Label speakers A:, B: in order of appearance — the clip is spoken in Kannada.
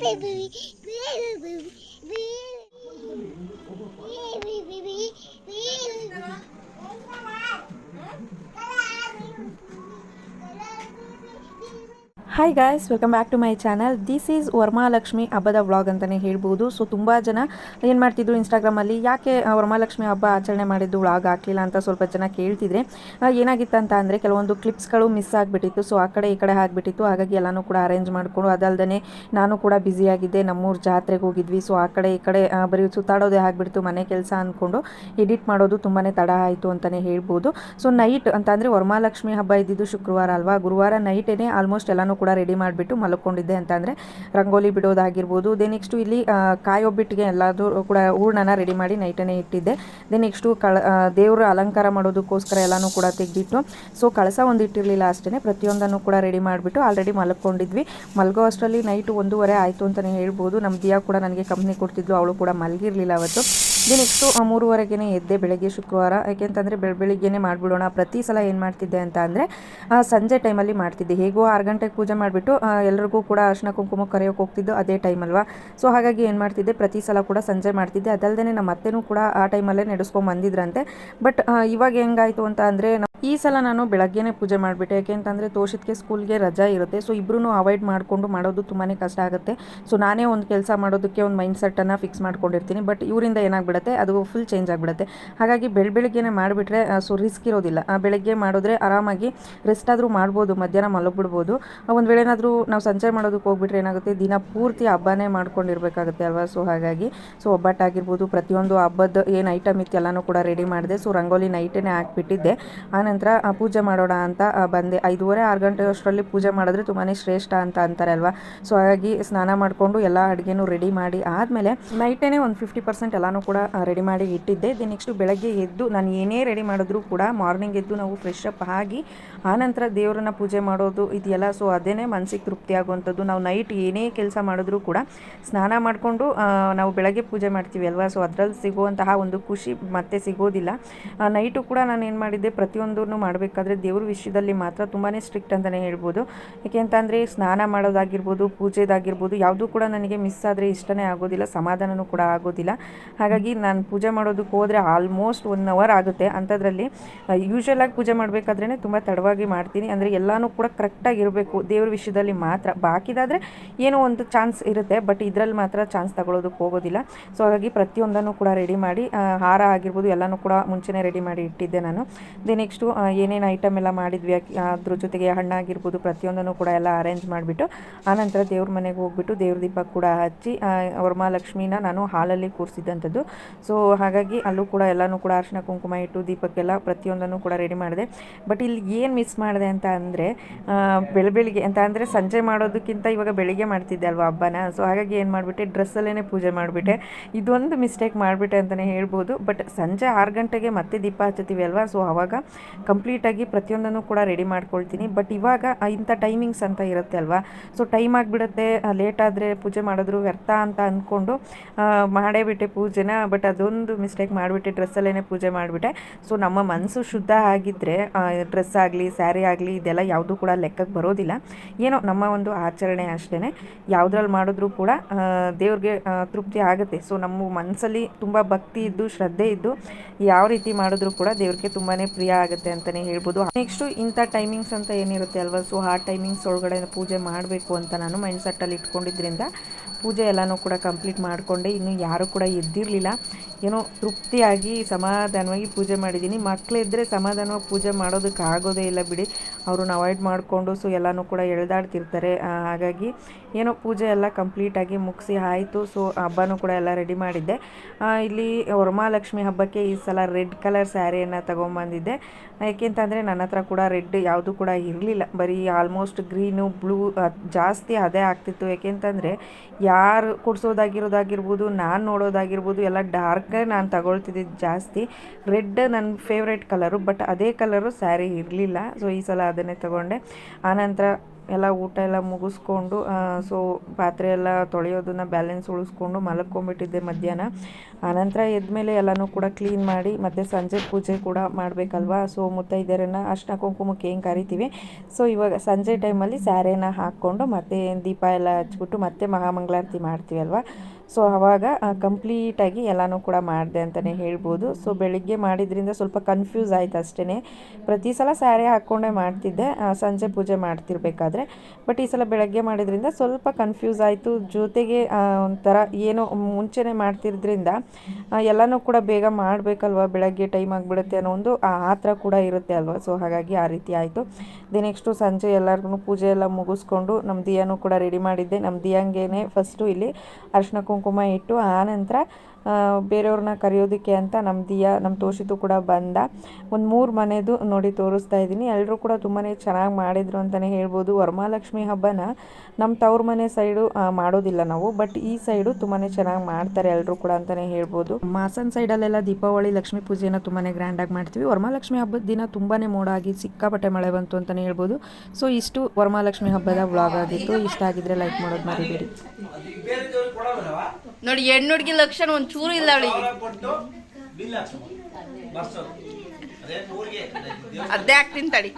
A: baby, baby, baby,
B: hi guys welcome back to my channel this is Varamahalakshmi ಹಬ್ಬದ ವ್ಲಾಗ್ ಅಂತಲೇ ಹೇಳ್ಬೋದು. ಸೊ ತುಂಬ ಜನ ಏನು ಮಾಡ್ತಿದ್ರು ಇನ್ಸ್ಟಾಗ್ರಾಮಲ್ಲಿ ಯಾಕೆ ವರ್ಮಾ ವರಮಹಾಲಕ್ಷ್ಮಿ ಹಬ್ಬ ಆಚರಣೆ ಮಾಡಿದ್ದು ವ್ಲಾಗ್ ಹಾಕಲಿಲ್ಲ ಅಂತ ಸ್ವಲ್ಪ ಜನ ಕೇಳ್ತಿದ್ರೆ ಏನಾಗಿತ್ತು ಅಂತ ಅಂದರೆ ಕೆಲವೊಂದು ಕ್ಲಿಪ್ಸ್ಗಳು ಮಿಸ್ ಆಗಿಬಿಟ್ಟಿತ್ತು. ಸೊ ಆ ಕಡೆ ಈ ಕಡೆ ಆಗಿಬಿಟ್ಟಿತ್ತು. ಹಾಗಾಗಿ ಎಲ್ಲನೂ ಕೂಡ ಅರೇಂಜ್ ಮಾಡಿಕೊಂಡು ಅದಲ್ಲದೆ ನಾನು ಕೂಡ ಬ್ಯುಸಿಯಾಗಿದ್ದೆ ನಮ್ಮೂರು ಜಾತ್ರೆಗೆ ಹೋಗಿದ್ವಿ. ಸೊ ಆ ಕಡೆ ಈ ಕಡೆ ಬರೀ ಸುತ್ತಾಡೋದೇ ಆಗಿಬಿಡ್ತು. ಮನೆ ಕೆಲಸ ಅಂದ್ಕೊಂಡು ಎಡಿಟ್ ಮಾಡೋದು ತುಂಬಾ ತಡ ಆಯಿತು ಅಂತಲೇ ಹೇಳ್ಬೋದು. ಸೊ ನೈಟ್ ಅಂತ ಅಂದರೆ ವರಮಹಾಲಕ್ಷ್ಮಿ ಹಬ್ಬ ಇದ್ದಿದ್ದು ಶುಕ್ರವಾರ ಅಲ್ವಾ? ಗುರುವಾರ ನೈಟೇನೆ ಆಲ್ಮೋಸ್ಟ್ ಎಲ್ಲನೂ ಕೂಡ ರೆಡಿ ಮಾಡಿಬಿಟ್ಟು ಮಲ್ಕೊಂಡಿದ್ದೆ ಅಂತ ಅಂದರೆ ರಂಗೋಲಿ ಬಿಡೋದಾಗಿರ್ಬೋದು. ದೆ ನೆಕ್ಸ್ಟು ಇಲ್ಲಿ ಕಾಯೊಬ್ಬಿಟ್ಟಿಗೆ ಎಲ್ಲಾದರೂ ಕೂಡ ಹೂರ್ಣನ ರೆಡಿ ಮಾಡಿ ನೈಟನೇ ಇಟ್ಟಿದ್ದೆ. ದೆ ನೆಕ್ಸ್ಟು ಕಳ ದೇವರು ಅಲಂಕಾರ ಮಾಡೋದಕ್ಕೋಸ್ಕರ ಎಲ್ಲನೂ ಕೂಡ ತೆಗೆದಿಟ್ಟು ಸೊ ಕಳಸ ಒಂದು ಇಟ್ಟಿರಲಿಲ್ಲ ಅಷ್ಟೇ ಪ್ರತಿಯೊಂದನ್ನು ಕೂಡ ರೆಡಿ ಮಾಡಿಬಿಟ್ಟು ಆಲ್ರೆಡಿ ಮಲ್ಕೊಂಡಿದ್ವಿ. ಮಲಗೋ ಅಷ್ಟರಲ್ಲಿ ನೈಟು ಒಂದೂವರೆ ಆಯಿತು ಅಂತಲೇ ಹೇಳ್ಬೋದು. ನಮ್ಮ ದಿಯಾ ಕೂಡ ನನಗೆ ಕಂಪ್ನಿ ಕೊಡ್ತಿದ್ಲು, ಅವಳು ಕೂಡ ಮಲಗಿರಲಿಲ್ಲ ಅವತ್ತು. ದೆ ನೆಕ್ಸ್ಟು ಮೂರುವರೆಗೆ ಎದ್ದೆ ಬೆಳಗ್ಗೆ, ಶುಕ್ರವಾರ. ಯಾಕೆಂತಂದರೆ ಬೆಳ, ಬೆಳಿಗ್ಗೆನೇ ಮಾಡಿಬಿಡೋಣ. ಪ್ರತಿ ಸಲ ಏನು ಮಾಡ್ತಿದ್ದೆ ಅಂತ ಅಂದರೆ ಸಂಜೆ ಟೈಮಲ್ಲಿ ಮಾಡ್ತಿದ್ದೆ. ಹೇಗೋ ಆರು ಗಂಟೆಗೆ ಪೂಜೆ ಮಾಡಿಬಿಟ್ಟು ಎಲ್ಲರಿಗೂ ಕೂಡ ಅರ್ಶಿನ ಕುಂಕುಮ ಕರೆಯೋಕೆ ಹೋಗ್ತಿದ್ದು ಅದೇ ಟೈಮ್ ಅಲ್ವಾ ಸೊ, ಹಾಗಾಗಿ ಏನು ಮಾಡ್ತಿದ್ದೆ, ಪ್ರತಿ ಸಲ ಕೂಡ ಸಂಜೆ ಮಾಡ್ತಿದ್ದೆ. ಅದಲ್ಲದೆ ನಮ್ಮ ಅತ್ತೆನೂ ಕೂಡ ಆ ಟೈಮಲ್ಲೇ ನಡೆಸ್ಕೊಂಡು ಬಂದಿದ್ರಂತೆ ಬಟ್ ಇವಾಗ ಹೆಂಗಾಯಿತು ಅಂತ ಅಂದರೆ ಈ ಸಲ ನಾನು ಬೆಳಗ್ಗೆನೇ ಪೂಜೆ ಮಾಡಿಬಿಟ್ಟೆ. ಯಾಕೆಂತಂದರೆ ತೋಷಿತ್ಗೆ ಸ್ಕೂಲ್ಗೆ ರಜಾ ಇರುತ್ತೆ. ಸೊ ಇಬ್ಬರೂ ಅವಾಯ್ಡ್ ಮಾಡಿಕೊಂಡು ಮಾಡೋದು ತುಂಬಾ ಕಷ್ಟ ಆಗುತ್ತೆ. ಸೊ ನಾನೇ ಒಂದು ಕೆಲಸ ಮಾಡೋದಕ್ಕೆ ಒಂದು ಮೈಂಡ್ ಸೆಟ್ಟನ್ನು ಫಿಕ್ಸ್ ಮಾಡ್ಕೊಂಡಿರ್ತೀನಿ. ಬಟ್ ಇವರಿಂದ ಏನಾಗ್ಬಿಡುತ್ತೆ? ಅದು ಫುಲ್ ಚೇಂಜ್ ಆಗಿಬಿಡುತ್ತೆ. ಹಾಗಾಗಿ ಬೆಳ ಬೆಳಗ್ಗೆನೇ ಮಾಡಿಬಿಟ್ರೆ ಸೊ ರಿಸ್ಕ್ ಇರೋದಿಲ್ಲ. ಆ, ಬೆಳಗ್ಗೆ ಮಾಡಿದ್ರೆ ಆರಾಮಾಗಿ ರೆಸ್ಟ್ ಆದರೂ ಮಾಡ್ಬೋದು ಮಧ್ಯಾಹ್ನ ಮಲಗಿಬಿಡ್ಬೋದು. ಒಂದು ವೇಳೆ ಏನಾದರೂ ನಾವು ಸಂಜೆ ಮಾಡೋದಕ್ಕೆ ಹೋಗ್ಬಿಟ್ರೆ ಏನಾಗುತ್ತೆ? ದಿನ ಪೂರ್ತಿ ಹಬ್ಬನೇ ಮಾಡ್ಕೊಂಡಿರ್ಬೇಕಾಗುತ್ತೆ ಅಲ್ವಾ? ಸೊ ಹಾಗಾಗಿ ಸೊ ಒಬ್ಬಟ್ಟಾಗಿರ್ಬೋದು ಪ್ರತಿಯೊಂದು ಹಬ್ಬದ ಏನು ಐಟಮ್ ಇತ್ತು ಎಲ್ಲನೂ ಕೂಡ ರೆಡಿ ಮಾಡಿದೆ. ಸೊ ರಂಗೋಲಿ ನೈಟೇ ಹಾಕ್ಬಿಟ್ಟಿದ್ದೆ. ಆನಂತರ ಆ, ಪೂಜೆ ಮಾಡೋಣ ಅಂತ ಬಂದೆ. ಐದೂವರೆ ಆರು ಗಂಟೆ ಅಷ್ಟರಲ್ಲಿ ಪೂಜೆ ಮಾಡಿದ್ರೆ ತುಂಬಾ ಶ್ರೇಷ್ಠ ಅಂತ ಅಂತಾರೆ ಅಲ್ವಾ? ಸೊ ಹಾಗಾಗಿ ಸ್ನಾನ ಮಾಡಿಕೊಂಡು ಎಲ್ಲ ಅಡುಗೆನೂ ರೆಡಿ ಮಾಡಿ ಆದಮೇಲೆ ನೈಟೇನೆ ಒಂದು ಫಿಫ್ಟಿ ಪರ್ಸೆಂಟ್ ಎಲ್ಲನೂ ಕೂಡ ರೆಡಿ ಮಾಡಿ ಇಟ್ಟಿದ್ದೆ. ದಿನ ನೆಕ್ಸ್ಟು ಬೆಳಗ್ಗೆ ಎದ್ದು ನಾನು ಏನೇ ರೆಡಿ ಮಾಡಿದ್ರು ಕೂಡ ಮಾರ್ನಿಂಗ್ ಎದ್ದು ನಾವು ಫ್ರೆಶ್ ಅಪ್ ಆಗಿ ಆನಂತರ ದೇವರನ್ನ ಪೂಜೆ ಮಾಡೋದು ಇದೆಯಲ್ಲ? ಸೊ ಅದೇನೇ ಮನಸ್ಸಿಗೆ ತೃಪ್ತಿ ಆಗುವಂಥದ್ದು. ನಾವು ನೈಟ್ ಏನೇ ಕೆಲಸ ಮಾಡಿದ್ರೂ ಕೂಡ ಸ್ನಾನ ಮಾಡಿಕೊಂಡು ನಾವು ಬೆಳಗ್ಗೆ ಪೂಜೆ ಮಾಡ್ತೀವಿ ಅಲ್ವಾ? ಸೊ ಅದರಲ್ಲಿ ಸಿಗುವಂತಹ ಒಂದು ಖುಷಿ ಮತ್ತೆ ಸಿಗೋದಿಲ್ಲ. ನೈಟು ಕೂಡ ನಾನು ಏನು ಮಾಡಿದ್ದೆ ಪ್ರತಿಯೊಂದನ್ನು ಮಾಡಬೇಕಾದ್ರೆ ದೇವ್ರ ವಿಷಯದಲ್ಲಿ ಮಾತ್ರ ತುಂಬಾ ಸ್ಟ್ರಿಕ್ಟ್ ಅಂತಲೇ ಹೇಳ್ಬೋದು. ಯಾಕೆಂತಂದರೆ ಸ್ನಾನ ಮಾಡೋದಾಗಿರ್ಬೋದು, ಪೂಜೆದಾಗಿರ್ಬೋದು, ಯಾವುದೂ ಕೂಡ ನನಗೆ ಮಿಸ್ ಆದರೆ ಇಷ್ಟನೇ ಆಗೋದಿಲ್ಲ, ಸಮಾಧಾನನೂ ಕೂಡ ಆಗೋದಿಲ್ಲ. ಹಾಗಾಗಿ ನಾನು ಪೂಜೆ ಮಾಡೋದಕ್ಕೆ ಹೋದರೆ ಆಲ್ಮೋಸ್ಟ್ ಒನ್ ಅವರ್ ಆಗುತ್ತೆ. ಅಂಥದ್ರಲ್ಲಿ ಯೂಶ್ವಲಾಗಿ ಪೂಜೆ ಮಾಡಬೇಕಾದ್ರೇ ತುಂಬ ತಡವಾಗಿ ಮಾಡ್ತೀನಿ. ಅಂದರೆ ಎಲ್ಲನೂ ಕೂಡ ಕರೆಕ್ಟಾಗಿ ಇರಬೇಕು, ದೇವ್ರ ವಿಷಯದಲ್ಲಿ ಮಾತ್ರ. ಬಾಕಿದಾದರೆ ಏನೋ ಒಂದು ಚಾನ್ಸ್ ಇರುತ್ತೆ ಬಟ್ ಇದರಲ್ಲಿ ಮಾತ್ರ ಚಾನ್ಸ್ ತಗೊಳ್ಳೋದಕ್ಕೆ ಹೋಗೋದಿಲ್ಲ. ಸೊ ಹಾಗಾಗಿ ಪ್ರತಿಯೊಂದನ್ನು ಕೂಡ ರೆಡಿ ಮಾಡಿ ಹಾರ ಆಗಿರ್ಬೋದು ಎಲ್ಲನೂ ಕೂಡ ಮುಂಚೆನೇ ರೆಡಿ ಮಾಡಿ ಇಟ್ಟಿದ್ದೆ ನಾನು. ದೆ ನೆಕ್ಸ್ಟು ಏನೇನು ಐಟಮ್ ಎಲ್ಲ ಮಾಡಿದ್ವಿ ಅದ್ರ ಜೊತೆಗೆ ಹಣ್ಣಾಗಿರ್ಬೋದು ಪ್ರತಿಯೊಂದನ್ನು ಕೂಡ ಎಲ್ಲ ಅರೇಂಜ್ ಮಾಡಿಬಿಟ್ಟು ಆನಂತರ ದೇವ್ರ ಮನೆಗೆ ಹೋಗ್ಬಿಟ್ಟು ದೇವ್ರ ದೀಪ ಕೂಡ ಹಚ್ಚಿ ವರಮಹಾಲಕ್ಷ್ಮಿನ ನಾನು ಹಾಲಲ್ಲಿ ಕೂರಿಸಿದ್ದಂಥದ್ದು ಸೊ ಹಾಗಾಗಿ ಅಲ್ಲೂ ಕೂಡ ಎಲ್ಲನೂ ಕೂಡ ಅರಿಶಿನ ಕುಂಕುಮ ಇಟ್ಟು ದೀಪಕ್ಕೆಲ್ಲ ಪ್ರತಿಯೊಂದನ್ನು ಕೂಡ ರೆಡಿ ಮಾಡಿದೆ. ಬಟ್ ಇಲ್ಲಿ ಏನು ಮಿಸ್ ಮಾಡಿದೆ ಅಂತ ಅಂದರೆ ಬೆಳ ಬೆಳಿಗ್ಗೆ ಅಂತ ಅಂದರೆ ಸಂಜೆ ಮಾಡೋದಕ್ಕಿಂತ ಇವಾಗ ಬೆಳಿಗ್ಗೆ ಮಾಡ್ತಿದ್ದೆ ಅಲ್ವಾ ಹಬ್ಬನ. ಸೊ ಹಾಗಾಗಿ ಏನು ಮಾಡಿಬಿಟ್ಟೆ ಡ್ರೆಸ್ಸಲ್ಲೇ ಪೂಜೆ ಮಾಡಿಬಿಟ್ಟೆ. ಇದೊಂದು ಮಿಸ್ಟೇಕ್ ಮಾಡಿಬಿಟ್ಟೆ ಅಂತಲೇ ಹೇಳ್ಬೋದು. ಬಟ್ ಸಂಜೆ ಆರು ಗಂಟೆಗೆ ಮತ್ತೆ ದೀಪ ಹಚ್ಚುತ್ತೀವಿ ಅಲ್ವಾ? ಸೊ ಆವಾಗ ಕಂಪ್ಲೀಟಾಗಿ ಪ್ರತಿಯೊಂದನ್ನು ಕೂಡ ರೆಡಿ ಮಾಡ್ಕೊಳ್ತೀನಿ. ಬಟ್ ಇವಾಗ ಇಂಥ ಟೈಮಿಂಗ್ಸ್ ಅಂತ ಇರುತ್ತೆ ಅಲ್ವಾ? ಸೊ ಟೈಮ್ ಆಗಿಬಿಡುತ್ತೆ ಲೇಟ್ ಆದರೆ ಪೂಜೆ ಮಾಡಿದ್ರು ವ್ಯರ್ಥ ಅಂತ ಅಂದ್ಕೊಂಡು ಮಾಡೇ ಬಿಟ್ಟೆ ಪೂಜೆನ ಬಟ್ ಅದೊಂದು ಮಿಸ್ಟೇಕ್ ಮಾಡಿಬಿಟ್ಟೆ ಡ್ರೆಸ್ಸಲ್ಲೇ ಪೂಜೆ ಮಾಡಿಬಿಟ್ಟೆ. ಸೊ ನಮ್ಮ ಮನಸ್ಸು ಶುದ್ಧ ಆಗಿದ್ದರೆ ಡ್ರೆಸ್ ಆಗಲಿ ಸ್ಯಾರಿ ಆಗಲಿ, ಇದೆಲ್ಲ ಯಾವುದೂ ಕೂಡ ಲೆಕ್ಕಕ್ಕೆ ಬರೋದಿಲ್ಲ. ಏನೋ ನಮ್ಮ ಒಂದು ಆಚರಣೆ ಅಷ್ಟೇ ಯಾವುದ್ರಲ್ಲಿ ಮಾಡಿದ್ರೂ ಕೂಡ ದೇವ್ರಿಗೆ ತೃಪ್ತಿ ಆಗುತ್ತೆ. ಸೊ ನಮ್ಮ ಮನಸ್ಸಲ್ಲಿ ತುಂಬ ಭಕ್ತಿ ಇದ್ದು, ಶ್ರದ್ಧೆ ಇದ್ದು, ಯಾವ ರೀತಿ ಮಾಡಿದ್ರೂ ಕೂಡ ದೇವ್ರಿಗೆ ತುಂಬಾ ಪ್ರಿಯ ಆಗುತ್ತೆ. ಅಂತಲೇ ಹೇಳ್ಬೋದು. ನೆಕ್ಸ್ಟು ಇಂಥ ಟೈಮಿಂಗ್ಸ್ ಅಂತ ಏನಿರುತ್ತೆ ಅಲ್ವಾ? ಸೊ ಆ ಟೈಮಿಂಗ್ಸ್ ಒಳಗಡೆ ಪೂಜೆ ಮಾಡಬೇಕು ಅಂತ ನಾನು ಮೈಂಡ್ ಸೆಟ್ಟಲ್ಲಿ ಇಟ್ಕೊಂಡಿದ್ರಿಂದ ಪೂಜೆ ಎಲ್ಲನೂ ಕೂಡ ಕಂಪ್ಲೀಟ್ ಮಾಡಿಕೊಂಡೆ. ಇನ್ನು ಯಾರೂ ಕೂಡ ಎದ್ದಿರಲಿಲ್ಲ. ಏನೋ ತೃಪ್ತಿಯಾಗಿ ಸಮಾಧಾನವಾಗಿ ಪೂಜೆ ಮಾಡಿದ್ದೀನಿ. ಮಕ್ಕಳಿದ್ದರೆ ಸಮಾಧಾನವಾಗಿ ಪೂಜೆ ಮಾಡೋದಕ್ಕೆ ಆಗೋದೇ ಇಲ್ಲ ಬಿಡಿ. ಅವ್ರನ್ನ ಅವಾಯ್ಡ್ ಮಾಡಿಕೊಂಡು ಸೊ ಎಲ್ಲನೂ ಕೂಡ ಎಳೆದಾಡ್ತಿರ್ತಾರೆ. ಹಾಗಾಗಿ ಏನೋ ಪೂಜೆ ಎಲ್ಲ ಕಂಪ್ಲೀಟಾಗಿ ಮುಗಿಸಿ ಆಯಿತು. ಸೊ ಹಬ್ಬನೂ ಕೂಡ ಎಲ್ಲ ರೆಡಿ ಮಾಡಿದ್ದೆ. ಇಲ್ಲಿ ವರಮಹಾಲಕ್ಷ್ಮಿ ಹಬ್ಬಕ್ಕೆ ಈ ಸಲ ರೆಡ್ ಕಲರ್ ಸ್ಯಾರಿಯನ್ನು ತೊಗೊಂಬಂದಿದ್ದೆ. ಯಾಕೆಂತಂದರೆ ನನ್ನ ಹತ್ರ ಕೂಡ ರೆಡ್ ಯಾವುದು ಕೂಡ ಇರಲಿಲ್ಲ. ಬರೀ ಆಲ್ಮೋಸ್ಟ್ ಗ್ರೀನು ಬ್ಲೂ ಜಾಸ್ತಿ ಅದೇ ಆಗ್ತಿತ್ತು. ಯಾಕೆಂತಂದರೆ ಯಾರು ಕೊಡಿಸೋದಾಗಿರೋದಾಗಿರ್ಬೋದು, ನಾನು ನೋಡೋದಾಗಿರ್ಬೋದು, ಎಲ್ಲ ಡಾರ್ಕೇ ನಾನು ತಗೊಳ್ತಿದ್ದಿದ್ದು ಜಾಸ್ತಿ. ರೆಡ್ ನನ್ನ ಫೇವ್ರೆಟ್ ಕಲರು ಬಟ್ ಅದೇ ಕಲರು ಸ್ಯಾರಿ ಇರಲಿಲ್ಲ. ಸೊ ಈ ಸಲ ಅದನ್ನೇ ತೊಗೊಂಡೆ. ಆನಂತರ ಎಲ್ಲ ಊಟ ಎಲ್ಲ ಮುಗಿಸ್ಕೊಂಡು ಸೊ ಪಾತ್ರೆ ಎಲ್ಲ ತೊಳೆಯೋದನ್ನ ಬ್ಯಾಲೆನ್ಸ್ ಉಳಿಸ್ಕೊಂಡು ಮಲಕ್ಕೊಂಬಿಟ್ಟಿದ್ದೆ ಮಧ್ಯಾಹ್ನ. ಆನಂತರ ಎದ್ಮೇಲೆ ಎಲ್ಲನೂ ಕೂಡ ಕ್ಲೀನ್ ಮಾಡಿ, ಮತ್ತು ಸಂಜೆ ಪೂಜೆ ಕೂಡ ಮಾಡಬೇಕಲ್ವಾ? ಸೊ ಮುತ್ತೈದೆಯರನ್ನು ಅರ್ಶಿನ ಕುಂಕುಮಕ್ಕೆ ಏನು ಕರಿತೀವಿ? ಸೊ ಇವಾಗ ಸಂಜೆ ಟೈಮಲ್ಲಿ ಸ್ಯಾರೇನ ಹಾಕ್ಕೊಂಡು ಮತ್ತೆ ದೀಪ ಎಲ್ಲ ಹಚ್ಬಿಟ್ಟು ಮತ್ತೆ ಮಹಾಮಂಗಳಾರತಿ ಅಲ್ವಾ ಸೊ ಆವಾಗ ಕಂಪ್ಲೀಟಾಗಿ ಎಲ್ಲನೂ ಕೂಡ ಮಾಡಿದೆ ಅಂತಲೇ ಹೇಳ್ಬೋದು. ಸೊ ಬೆಳಿಗ್ಗೆ ಮಾಡಿದ್ರಿಂದ ಸ್ವಲ್ಪ ಕನ್ಫ್ಯೂಸ್ ಆಯಿತು ಅಷ್ಟೇ ಪ್ರತಿ ಸಲ ಸ್ಯಾರಿ ಹಾಕ್ಕೊಂಡೇ ಮಾಡ್ತಿದ್ದೆ. ಸಂಜೆ ಪೂಜೆ ಮಾಡ್ತಿರ್ಬೇಕಾದ್ರೆ. ಬಟ್ ಈ ಸಲ ಬೆಳಗ್ಗೆ ಮಾಡಿದ್ರಿಂದ ಸ್ವಲ್ಪ ಕನ್ಫ್ಯೂಸ್ ಆಯಿತು. ಜೊತೆಗೆ ಒಂಥರ ಏನೋ ಮುಂಚೆನೇ ಮಾಡ್ತಿದ್ರಿಂದ ಆ, ಎಲ್ಲನೂ ಕೂಡ ಬೇಗ ಮಾಡಬೇಕಲ್ವ? ಬೆಳಗ್ಗೆ ಟೈಮ್ ಆಗಿಬಿಡುತ್ತೆ ಅನ್ನೋ ಒಂದು ಆತರ ಕೂಡ ಇರುತ್ತೆ ಅಲ್ವಾ? ಸೊ ಹಾಗಾಗಿ ಆ ರೀತಿ ಆಯಿತು. ದಿ ನೆಕ್ಸ್ಟು ಸಂಜೆ ಎಲ್ಲರಿಗೂ ಪೂಜೆ ಎಲ್ಲ ಮುಗಿಸ್ಕೊಂಡು ನಮ್ಮ ದಿಯಾನು ಕೂಡ ರೆಡಿ ಮಾಡಿದ್ದೆ. ನಮ್ಮ ದಿಯಂಗೇನೆ ಫಸ್ಟು ಇಲ್ಲಿ ಅರ್ಶಿನ ಕುಂಕುಮ ಇಟ್ಟು ಆನಂತರ ಬೇರೆಯವ್ರನ್ನ ಕರೆಯೋದಕ್ಕೆ ಅಂತ ನಮ್ಮ ದಿಯ ನಮ್ಮ ತೋಷಿತು ಕೂಡ ಬಂದ. ಒಂದು ಮೂರು ಮನೆದು ನೋಡಿ ತೋರಿಸ್ತಾ ಇದ್ದೀನಿ. ಎಲ್ಲರೂ ಕೂಡ ತುಂಬಾ ಚೆನ್ನಾಗಿ ಮಾಡಿದ್ರು ಅಂತಲೇ ಹೇಳ್ಬೋದು. ವರಮಹಾಲಕ್ಷ್ಮಿ ಹಬ್ಬನ ನಮ್ಮ ತವ್ರ ಮನೆ ಸೈಡು ಮಾಡೋದಿಲ್ಲ ನಾವು, ಬಟ್ ಈ ಸೈಡು ತುಂಬಾ ಚೆನ್ನಾಗಿ ಮಾಡ್ತಾರೆ ಎಲ್ಲರೂ ಕೂಡ ಅಂತಲೇ ಹೇಳ್ಬೋದು. ಮಾಸನ್ ಸೈಡಲ್ಲೆಲ್ಲ ದೀಪಾವಳಿ, ಲಕ್ಷ್ಮಿ ಪೂಜೆನ ತುಂಬಾ ಗ್ರ್ಯಾಂಡಾಗಿ ಮಾಡ್ತೀವಿ. ವರಮಹಾಲಕ್ಷ್ಮಿ ಹಬ್ಬದ ದಿನ ತುಂಬಾ ಮೋಡಾಗಿ ಸಿಕ್ಕಾಪಟ್ಟೆ ಮಳೆ ಬಂತು ಅಂತಲೇ ಹೇಳ್ಬೋದು. ಸೊ, ಇಷ್ಟು ವರಮಹಾಲಕ್ಷ್ಮಿ ಹಬ್ಬದ ವ್ಲಾಗ್ ಆಗಿತ್ತು. ಇಷ್ಟ ಆಗಿದ್ರೆ ಲೈಕ್ ಮಾಡೋದು ಮರಿಬೇಡಿ.
C: ನೋಡಿ ಹೆಣ್ಣು ಹುಡುಗಿ ಲಕ್ಷಣ ಒಂಚೂರು ಇಲ್ಲ ಅವಳಿಗೆ.
D: ಅದೇ ಆಗ್ತೀನಿ ದೇವ್ರ
C: ಅದೇ ಹಾಕ್ತೀನಿ ತಡಿ.